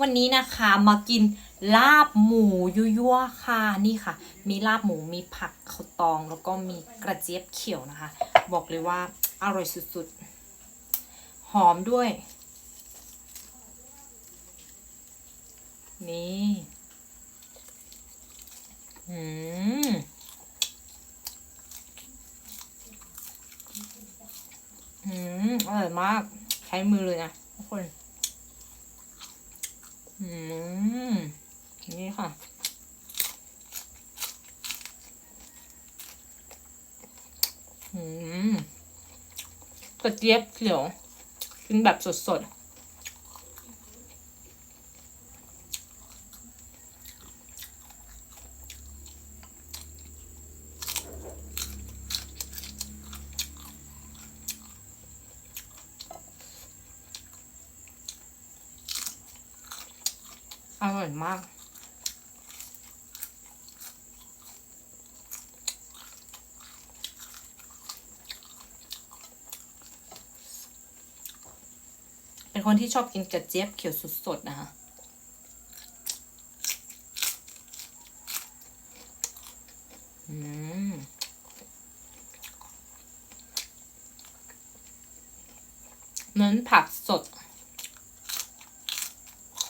วันนี้นะคะมากินลาบหมูยั่วๆค่ะนี่ค่ะ มีลาบหมูมีผักข้าวตอง แล้วก็มีกระเจี๊ยบเขียวนะคะ บอกเลยว่าอร่อยสุดๆ หอมด้วย นี่อืมอืมอร่อยมาก ใช้มือเลยนะทุกคน นี่ค่ะอืมกระเจี๊ยบเขียวกินแบบสดๆ อร่อยมาก เป็นคนที่ชอบกินกระเจี๊ยบเขียวสดๆนะคะอืมเน้นผักสด